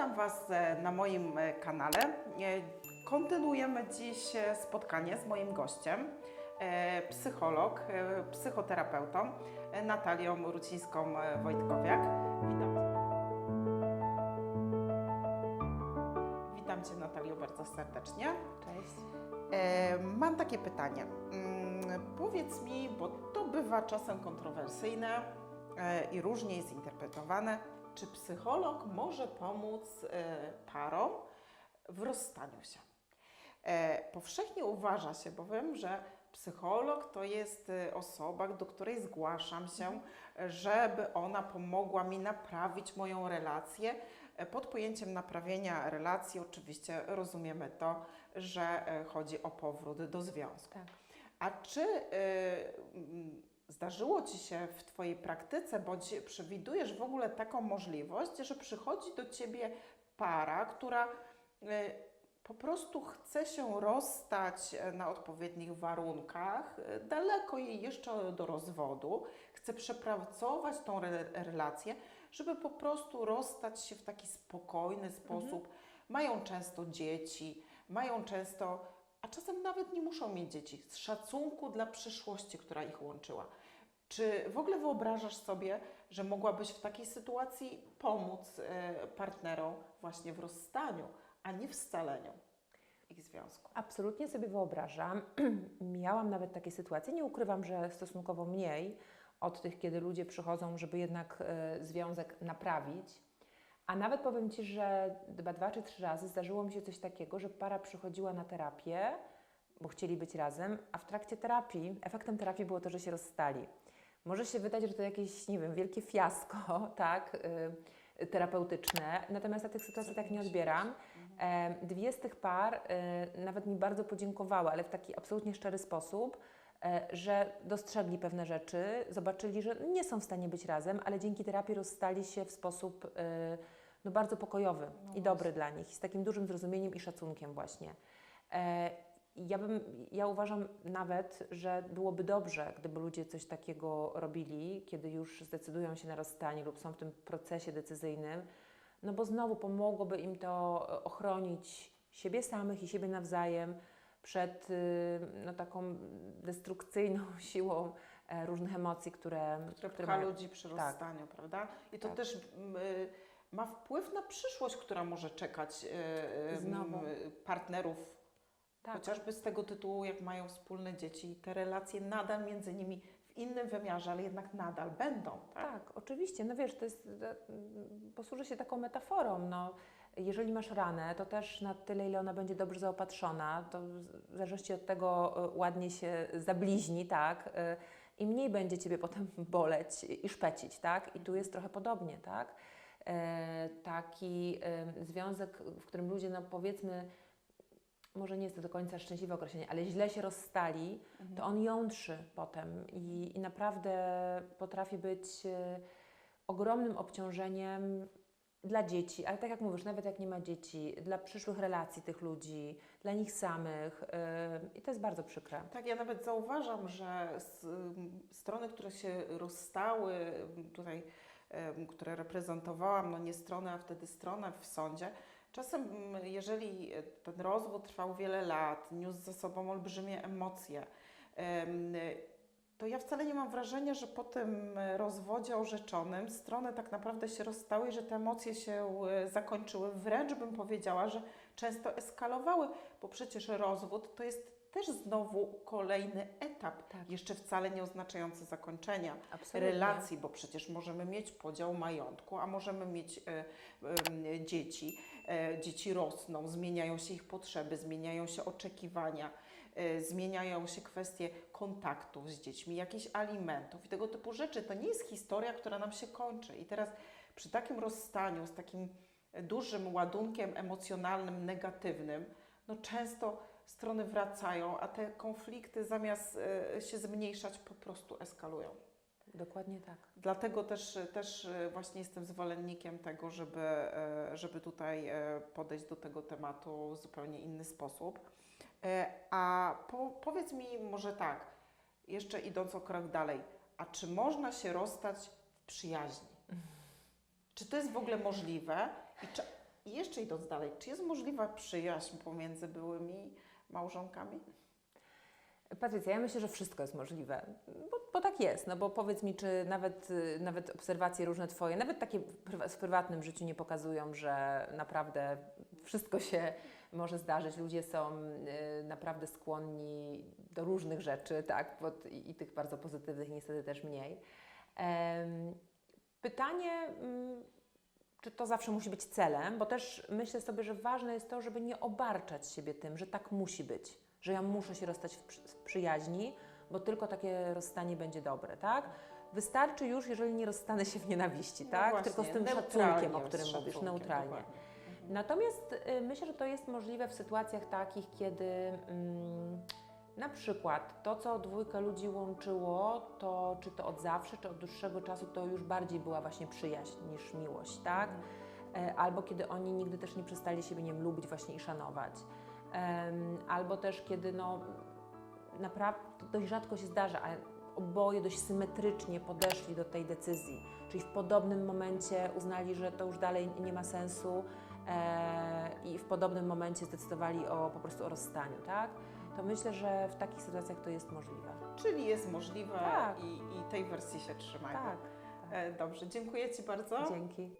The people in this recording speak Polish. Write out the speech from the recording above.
Witam Was e, na moim e, kanale. E, Kontynuujemy dziś spotkanie z moim gościem, psycholog, psychoterapeutą Natalią Rucińską-Wojtkowiak. Witam Witam Cię Natalio bardzo serdecznie. Cześć. Mam takie pytanie. Mm, Powiedz mi, bo to bywa czasem kontrowersyjne i różnie jest interpretowane, czy psycholog może pomóc e, parom w rozstaniu się? E, Powszechnie uważa się bowiem, że psycholog to jest e, osoba, do której zgłaszam się, e, żeby ona pomogła mi naprawić moją relację. Pod pojęciem naprawienia relacji oczywiście rozumiemy to, że chodzi o powrót do związku. Tak. A czy y, zdarzyło Ci się w Twojej praktyce, bądź przewidujesz w ogóle taką możliwość, że przychodzi do Ciebie para, która y, po prostu chce się rozstać e, na odpowiednich warunkach, y, daleko jej jeszcze do rozwodu, chce przepracować tą re- relację, żeby po prostu rozstać się w taki spokojny sposób. Mają często dzieci, mają często a czasem nawet nie muszą mieć dzieci, z szacunku dla przyszłości, która ich łączyła. Czy w ogóle wyobrażasz sobie, że mogłabyś w takiej sytuacji pomóc e, partnerom właśnie w rozstaniu, a nie w scaleniu ich związku? Absolutnie sobie wyobrażam. Miałam nawet takie sytuacje. Nie ukrywam, że stosunkowo mniej od tych, kiedy ludzie przychodzą, żeby jednak e, związek naprawić. A nawet powiem Ci, że chyba dwa czy trzy razy zdarzyło mi się coś takiego, że para przychodziła na terapię, bo chcieli być razem, a w trakcie terapii, efektem terapii było to, że się rozstali. Może się wydać, że to jakieś, nie wiem, wielkie fiasko, tak, y, terapeutyczne, natomiast ja tych sytuacji tak nie odbieram. E, Dwie z tych par y, nawet mi bardzo podziękowały, ale w taki absolutnie szczery sposób, e, że dostrzegli pewne rzeczy, zobaczyli, że nie są w stanie być razem, ale dzięki terapii rozstali się w sposób y, no, bardzo pokojowy i dobry dla nich, i z takim dużym zrozumieniem i szacunkiem właśnie. E, ja, bym, ja uważam nawet, że byłoby dobrze, gdyby ludzie coś takiego robili, kiedy już zdecydują się na rozstanie lub są w tym procesie decyzyjnym, no bo znowu pomogłoby im to e, ochronić siebie samych i siebie nawzajem przed y, no, taką destrukcyjną siłą e, różnych emocji, które, Które pcha mają- ludzi przy tak. rozstaniu, prawda? I to Tak. też mm, y, ma wpływ na przyszłość, która może czekać Znowu. y, partnerów Tak. Chociażby z tego tytułu, jak mają wspólne dzieci, te relacje nadal między nimi w innym wymiarze, ale jednak nadal będą. Tak? Tak, oczywiście. No wiesz, to jest, e, mm, posłużę się taką metaforą. No, jeżeli masz ranę, to też na tyle, ile ona będzie dobrze zaopatrzona, to w zależności od tego e, ładnie się zabliźni, tak? e, I mniej będzie Ciebie potem boleć i szpecić, tak? I tu jest trochę podobnie, tak? E, taki e, związek, w którym ludzie, no powiedzmy, może nie jest to do końca szczęśliwe określenie, ale źle się rozstali, to on jątrzy potem i, i naprawdę potrafi być e, ogromnym obciążeniem dla dzieci, ale tak jak mówisz, nawet jak nie ma dzieci, dla przyszłych relacji tych ludzi, dla nich samych e, i to jest bardzo przykre. Tak, ja nawet zauważam, że s- m, strony, które się rozstały, tutaj, które reprezentowałam, no nie stronę, a wtedy stronę w sądzie, czasem m, jeżeli ten rozwód trwał wiele lat, niósł ze sobą olbrzymie emocje, em, to ja wcale nie mam wrażenia, że po tym e, rozwodzie orzeczonym strony tak naprawdę się rozstały i że te emocje się e, zakończyły. Wręcz bym powiedziała, że często eskalowały, bo przecież rozwód to jest też znowu kolejny etap, Tak. jeszcze wcale nie oznaczający zakończenia Absolutnie. relacji, bo przecież możemy mieć podział majątku, a możemy mieć e, em, dzieci. E, dzieci rosną, zmieniają się ich potrzeby, zmieniają się oczekiwania, e, zmieniają się kwestie kontaktów z dziećmi, jakichś alimentów i tego typu rzeczy. To nie jest historia, która nam się kończy. I teraz przy takim rozstaniu, z takim dużym ładunkiem emocjonalnym, negatywnym, no często strony wracają, a te konflikty zamiast e, się zmniejszać, po prostu eskalują. Dokładnie tak. Dlatego też, też e, właśnie jestem zwolennikiem tego, żeby, e, żeby tutaj podejść do tego tematu w zupełnie inny sposób. A po, powiedz mi może tak, jeszcze idąc o krok dalej, a czy można się rozstać w przyjaźni? Czy to jest w ogóle możliwe? I czy, I jeszcze idąc dalej, czy jest możliwa przyjaźń pomiędzy byłymi małżonkami? Patrycja, ja myślę, że wszystko jest możliwe, bo, bo tak jest, no bo powiedz mi, czy nawet, y, nawet obserwacje różne Twoje, nawet takie w prywatnym życiu nie pokazują, że naprawdę wszystko się może zdarzyć. Ludzie są y, naprawdę skłonni do różnych rzeczy, tak, i, tych bardzo pozytywnych niestety też mniej. Pytanie, mm, czy to zawsze musi być celem, bo też myślę sobie, że ważne jest to, żeby nie obarczać siebie tym, że tak musi być, że ja muszę się rozstać w, przy- w przyjaźni, bo tylko takie rozstanie będzie dobre, tak? Wystarczy już, jeżeli nie rozstanę się w nienawiści, No tak? właśnie, tylko z tym szacunkiem, o którym mówisz, neutralnie. dokładnie. Natomiast y, myślę, że to jest możliwe w sytuacjach takich, kiedy mm, na przykład to, co dwójkę ludzi łączyło, to czy to od zawsze, czy od dłuższego czasu, to już bardziej była właśnie przyjaźń niż miłość, tak? E, Albo kiedy oni nigdy też nie przestali siebie nie wiem, lubić właśnie i szanować. Albo też kiedy no naprawdę dość rzadko się zdarza, ale oboje dość symetrycznie podeszli do tej decyzji, czyli w podobnym momencie uznali, że to już dalej nie ma sensu e, i w podobnym momencie zdecydowali o po prostu o rozstaniu, tak? To myślę, że w takich sytuacjach to jest możliwe. Czyli jest możliwe Tak. i, i tej wersji się trzymajmy. Tak. E, Dobrze, dziękuję Ci bardzo. Dzięki.